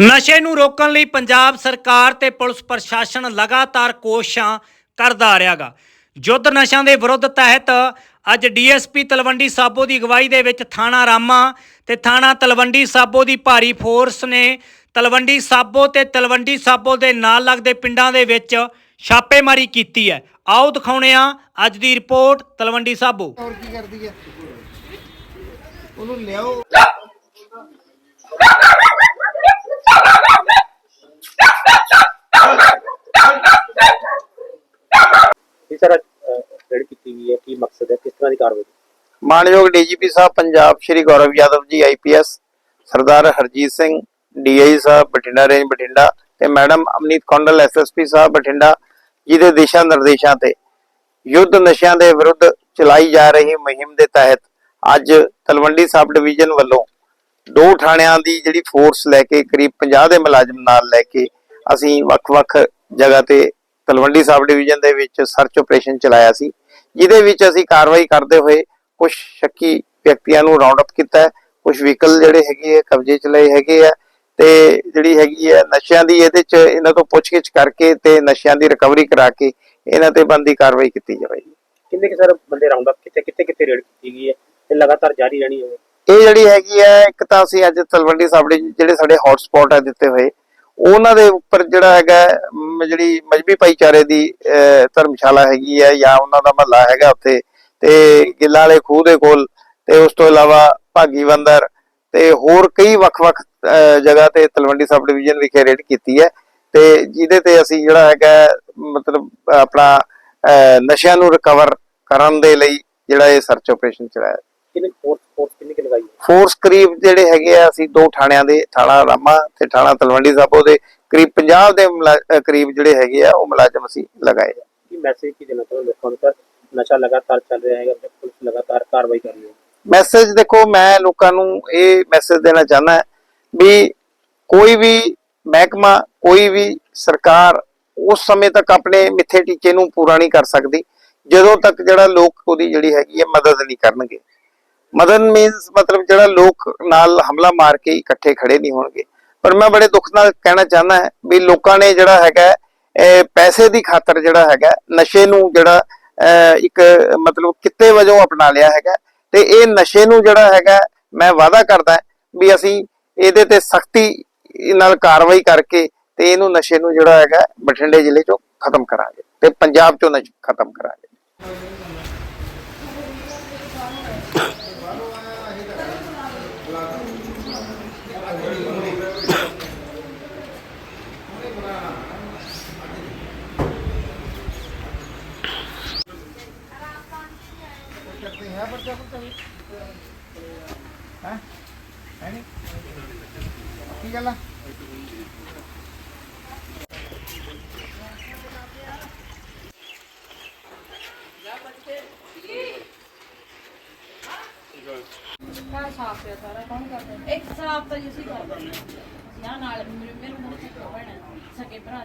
ਨਸ਼ੇ ਨੂੰ ਰੋਕਣ ਲਈ ਪੰਜਾਬ ਸਰਕਾਰ ਤੇ ਪੁਲਿਸ ਪ੍ਰਸ਼ਾਸਨ ਲਗਾਤਾਰ ਕੋਸ਼ਿਸ਼ਾਂ ਕਰਦਾ ਆ ਰਿਹਾਗਾ। ਯੁੱਧ ਨਸ਼ਿਆਂ ਦੇ ਵਿਰੁੱਧ ਤਹਿਤ ਅੱਜ ਡੀਐਸਪੀ ਤਲਵੰਡੀ ਸਾਬੋ ਦੀ ਅਗਵਾਈ ਦੇ ਵਿੱਚ ਥਾਣਾ ਰਾਮਾ ਤੇ ਥਾਣਾ ਤਲਵੰਡੀ ਸਾਬੋ ਦੀ ਭਾਰੀ ਫੋਰਸ ਨੇ ਤਲਵੰਡੀ ਸਾਬੋ ਤੇ ਤਲਵੰਡੀ ਸਾਬੋ ਦੇ ਨਾਲ ਲੱਗਦੇ ਪਿੰਡਾਂ ਦੇ ਵਿੱਚ ਛਾਪੇਮਾਰੀ ਕੀਤੀ ਹੈ। ਆਓ ਦਿਖਾਉਣੇ ਆ ਅੱਜ ਦੀ ਰਿਪੋਰਟ ਤਲਵੰਡੀ ਸਾਬੋ। ਹੋਰ ਕੀ ਕਰਦੀ ਹੈ? ਉਹਨੂੰ ਲਿਆਓ। ਸਾਰਾ ਰੈਡ ਕੀਤੀ ਗਈ ਹੈ ਕੀ ਮਕਸਦ ਹੈ, ਕਿਸ ਤਰ੍ਹਾਂ ਦੀ ਕਾਰਵਾਈ? ਮਾਨਯੋਗ ਡੀਜੀਪੀ ਸਾਹਿਬ, ਪੰਜਾਬ ਸ਼੍ਰੀ ਗੌਰਵ ਯਾਦਵ ਜੀ ਆਈਪੀਐਸ ਸਰਦਾਰ ਹਰਜੀਤ ਸਿੰਘ ਡੀਆਈ ਸਾਹਿਬ, ਬਠਿੰਡਾ ਰੇਂਜ ਬਠਿੰਡਾ ਤੇ ਮੈਡਮ ਅਮਨੀਤ ਕੌਂਡਲ ਐਸਐਸਪੀ ਸਾਹਿਬ, ਬਠਿੰਡਾ, ਜਿਹਦੇ ਦਿਸ਼ਾ ਨਿਰਦੇਸ਼ਾਂ ਤੇ ਯੁੱਧ ਨਸ਼ਿਆਂ ਦੇ ਵਿਰੁੱਧ ਚਲਾਈ ਜਾ ਰਹੀ ਮੁਹਿੰਮ ਦੇ ਤਹਿਤ ਅੱਜ ਤਲਵੰਡੀ ਸਬ ਡਿਵੀਜ਼ਨ ਵੱਲੋਂ ਦੋ ਥਾਣਿਆਂ ਦੀ ਜਿਹੜੀ ਫੋਰਸ ਲੈ ਕੇ ਕਰੀਬ 50 ਦੇ ਮੁਲਾਜ਼ਮ ਨਾਲ ਲੈ ਕੇ ਅਸੀਂ ਵੱਖ-ਵੱਖ ਜਗ੍ਹਾ ਤੇ ਤਲਵੰਡੀ ਸਬ ਡਿਵੀਜ਼ਨ ਦੇ ਵਿੱਚ ਸਰਚ ਆਪਰੇਸ਼ਨ ਚਲਾਇਆ ਸੀ ਜਿਹਦੇ ਵਿੱਚ ਅਸੀਂ ਕਾਰਵਾਈ ਕਰਦੇ ਹੋਏ ਕੁਝ ਸ਼ੱਕੀ ਵਿਅਕਤੀਆਂ ਨੂੰ ਰਾਉਂਡ ਅਪ ਕੀਤਾ ਕੁਝ ਵਹੀਕਲ ਜਿਹੜੇ ਹੈਗੇ ਆ ਕਬਜ਼ੇ ਚ ਲਏ ਹੈਗੇ ਆ ਤੇ ਜਿਹੜੀ ਹੈਗੀ ਹੈ ਨਸ਼ਿਆਂ ਦੀ ਇਹਦੇ ਚ ਇਹਨਾਂ ਤੋਂ ਪੁੱਛਗਿੱਛ ਕਰਕੇ ਤੇ ਨਸ਼ਿਆਂ ਦੀ ਰਿਕਵਰੀ ਕਰਾ ਕੇ ਇਹਨਾਂ ਤੇ ਬੰਦੀ ਕਾਰਵਾਈ ਕੀਤੀ ਜਾਵੇਗੀ ਕਿੰਨੇ ਕਿ ਸਾਰੇ ਬੰਦੇ ਰਾਉਂਡ ਅਪ ਕਿੱਥੇ ਕਿੱਥੇ ਕਿੱਥੇ ਰੇਡ ਕੀਤੀ ਗਈ ਹੈ ਤੇ ਲਗਾਤਾਰ ਜਾਰੀ ਰਹਿਣੀ ਹੈ? ਇਹ ਜਿਹੜੀ ਹੈਗੀ ਹੈ ਇੱਕ ਤਾਂ ਅਸੀਂ ਅੱਜ ਤਲਵੰਡੀ ਸਾਬੜੇ ਜਿਹੜੇ ਸਾਡੇ ਹੌਟ ਸਪੌਟ ਹੈ ਦਿੱਤੇ ਹੋਏ ਉਹਨਾਂ ਦੇ ਉੱਪਰ ਜਿਹੜਾ ਹੈਗਾ ਜਿਹੜੀ ਮਜਬੀ ਭਾਈਚਾਰੇ ਦੀ ਧਰਮਸ਼ਾਲਾ ਹੈਗੀ ਹੈ ਜਾਂ ਉਹਨਾਂ ਦਾ ਮਹੱਲਾ ਹੈਗਾ ਉੱਥੇ ਤੇ ਗਿੱਲਾਂ ਵਾਲੇ ਖੂਹ ਦੇ ਕੋਲ ਤੇ ਉਸ ਤੋਂ ਇਲਾਵਾ ਭਾਗੀ ਬੰਦਰ ਤੇ ਹੋਰ ਕਈ ਵੱਖ-ਵੱਖ ਅਹ, ਜਗ੍ਹਾ ਤੇ ਤਲਵੰਡੀ ਸਬ ਡਿਵੀਜ਼ਨ ਵਿਖੇ ਰੇਡ ਕੀਤੀ ਹੈ ਤੇ ਜਿਹਦੇ ਤੇ ਅਸੀਂ ਜਿਹੜਾ ਹੈਗਾ ਮਤਲਬ ਆਪਣਾ ਨਸ਼ਿਆਂ ਨੂੰ ਰਿਕਵਰ ਕਰਨ ਦੇ ਲਈ ਜਿਹੜਾ ਇਹ ਸਰਚ ਆਪਰੇਸ਼ਨ ਚਲਾਇਆ। ਕਿੰਨੇ ਫੋਰਸ ਫੋਰਸ ਕਿੰਨੀ ਕਿ ਲਗਾਈ ਹੈ? ਫੋਰਸ ਕਰੀਬ ਜਿਹੜੇ ਹੈਗੇ ਆ ਅਸੀਂ ਦੋ ਥਾਣਿਆਂ ਦੇ ਥਾਣਾ ਰਾਮਾ ਤੇ ਥਾਣਾ ਤਲਵੰਡੀ ਸਾਬੋ ਦੇ ਕਰੀਬ 50 ਦੇ ਕਰੀਬ ਜਿਹੜੇ ਹੈਗੇ ਆ ਉਹ ਮੁਲਾਜ਼ਮ ਅਸੀਂ ਲਗਾਏ ਆ। ਕੀ ਮੈਸੇਜ ਕੀ ਦੇਣਾ ਚਾਹੁੰਦੇ ਲੋਕਾਂ ਨੂੰ ਸਰ? ਨਸ਼ਾ ਲਗਾਤਾਰ ਚੱਲ ਰਿਹਾ ਹੈਗਾ ਤੇ ਪੁਲਿਸ ਲਗਾਤਾਰ ਕਾਰਵਾਈ ਕਰ ਰਹੀ ਹੈ? ਮੈਸੇਜ ਦੇਖੋ ਮੈਂ ਲੋਕਾਂ ਨੂੰ ਇਹ ਮੈਸੇਜ ਦੇਣਾ ਚਾਹੁੰਦਾ ਵੀ ਕੋਈ ਵੀ ਮਹਿਕਮਾ ਕੋਈ ਵੀ ਸਰਕਾਰ ਉਸ ਸਮੇਂ ਤੱਕ ਆਪਣੇ ਮਿੱਥੇ ਟੀਚੇ ਨੂੰ ਪੂਰਾ ਨਹੀਂ ਕਰ ਸਕਦੀ ਜਦੋਂ ਤੱਕ ਜਿਹੜਾ ਲੋਕ ਉਹਦੀ ਜਿਹੜੀ ਹੈਗੀ ਹੈ ਮਦਦ ਨਹੀਂ ਕਰਨਗੇ। ਮਦਨ ਮੀਨਸ ਮਤਲਬ ਜਿਹੜਾ ਲੋਕ ਨਾਲ ਹਮਲਾ ਮਾਰ ਕੇ ਇਕੱਠੇ ਖੜੇ ਨਹੀਂ ਹੋਣਗੇ। ਪਰ ਮੈਂ ਬੜੇ ਦੁੱਖ ਨਾਲ ਕਹਿਣਾ ਚਾਹੁੰਦਾ ਹਾਂ ਵੀ ਲੋਕਾਂ ਨੇ ਜਿਹੜਾ ਹੈਗਾ ਪੈਸੇ ਦੀ ਖਾਤਰ ਜਿਹੜਾ ਹੈਗਾ ਨਸ਼ੇ ਨੂੰ ਜਿਹੜਾ ਇੱਕ ਮਤਲਬ ਕਿੱਤੇ ਵਜੋਂ ਅਪਣਾ ਲਿਆ ਹੈਗਾ ਤੇ ਇਹ ਨਸ਼ੇ ਨੂੰ ਜਿਹੜਾ ਹੈਗਾ ਮੈਂ ਵਾਅਦਾ ਕਰਦਾ ਵੀ ਅਸੀਂ ਇਹਦੇ ਤੇ ਸਖਤੀ ਨਾਲ ਕਾਰਵਾਈ ਕਰਕੇ ਤੇ ਇਹਨੂੰ ਨਸ਼ੇ ਨੂੰ ਜਿਹੜਾ ਹੈਗਾ ਬਠਿੰਡੇ ਜ਼ਿਲ੍ਹੇ ਚੋਂ ਖਤਮ ਕਰਾਂਗੇ ਤੇ ਪੰਜਾਬ ਚੋਂ ਨਸ਼ਾ ਖਤਮ ਕਰਾਂਗੇ। ਕੀ ਗੱਲ ਆ ਘਰ ਸਾਫ਼ ਪਿਆ ਸਾਰਾ ਕੌਣ ਕਰਦਾ ਇੱਕ ਸਾਫ਼ ਤਾਂ ਜੀ ਅਸੀਂ ਕਰ ਦਿੰਦੇ ਹਾਂ ਅਸੀਂ ਆਹ ਨਾਲ ਮੇਰੇ ਮੇਰੇ ਮੂੰਹ ਤੇ ਕਿਉਂ ਪੈਣਾ ਸਕੇ ਭਰਾ